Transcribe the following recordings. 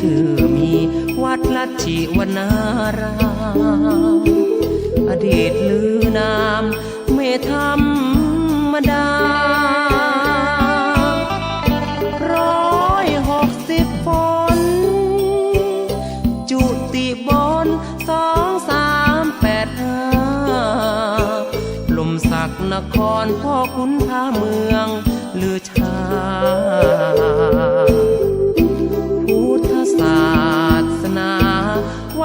ชื่อมีวัดลัชชิวนารามอดีตลือนามไม่ธรรมดาร้อยหกสิบฝนจุติบนสองสามแปดห้าลมศักนครพ่อขุนพาเมืองลือชา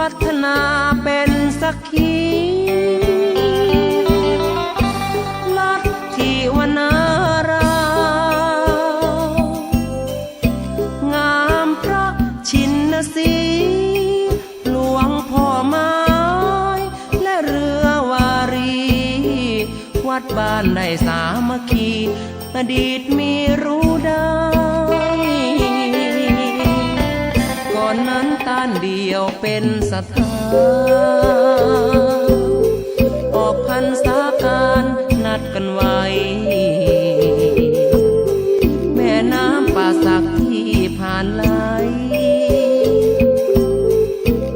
วัฒนาเป็นสักขีลัทธิวนารา งามพระชินสีหลวงพ่อไม้ และเรือวารี วัดบ้านในสามัคคี อดีตมีรู้ได้ อนนั้นต้านเดียวเป็นสถานออกพันษาการนัดกันไว้ แม่น้ำป่าสักที่ผ่านไหล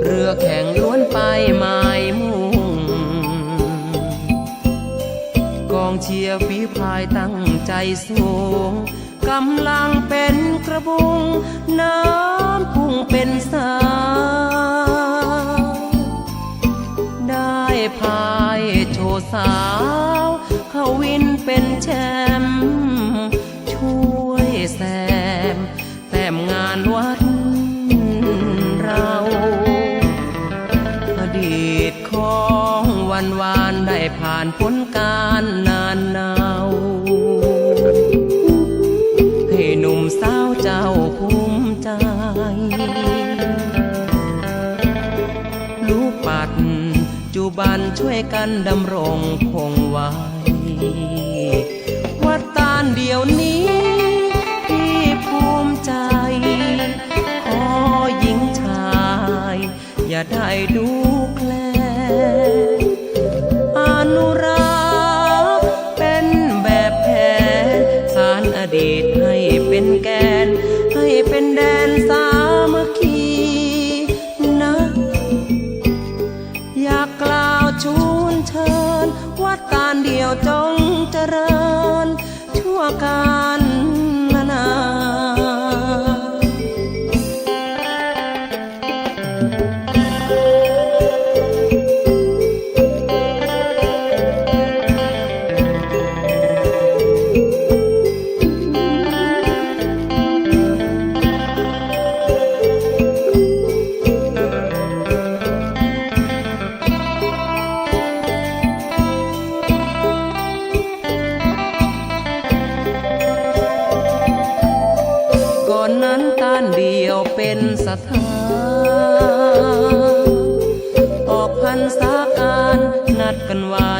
เรือแข่งล้วนไปหมายมุ่ง กองเชียร์ฝีพายตั้งใจสูง กำลังเป็นกระบุง น้ำพุ่งเป็นสา ได้พายโชว์สาวเขาวินเป็นแชมป์ช่วยแซม แต้มงานวัดเราอดีตของวันวานได้ผ่านพ้นการ ลูกปัดจุบันช่วยกันดำรงคงไว้ วัดตาลเดียวนี้ที่ภูมิใจ ขอหญิงชาย อย่าได้ดู การเดียวจงเจริญ ชั่วการ ยวเป็นสถานออกพันษาการนัดกันไว้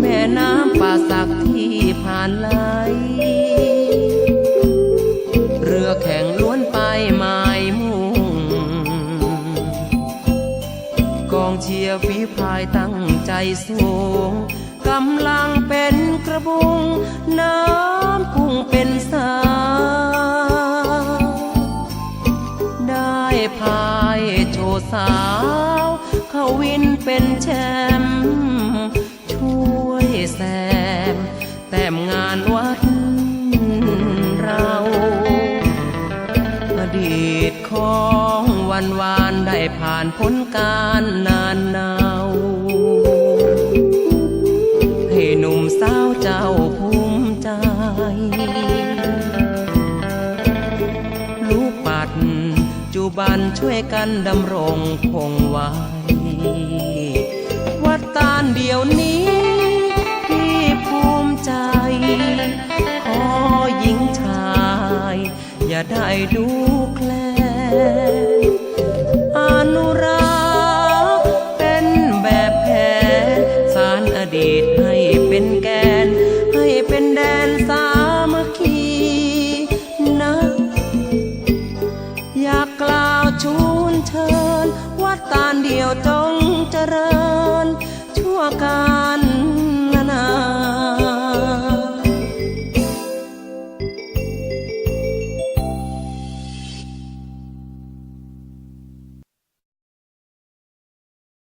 แม่น้ำป่าสักที่ผ่านไหลเรือแข่งล้วนไปหมายมุ่ง กองเชียร์ฝีพายตั้งใจสูง กำลังเป็นกระบุง น้ำพุ่งเป็นสายได้พายโชว์สาว เขาวินเป็นแชมป์ช่วยแซม แต้มงานวัดเราอดีตของวันวานได้ผ่านพ้นการนานนา จุบันช่วยกันดำรงคงไว้ วัดตาลเดียวนี้ที่ภูมิใจ ขอหญิงชาย อย่าได้ดูแคล ตาลเดียวจงเจริญชั่วกา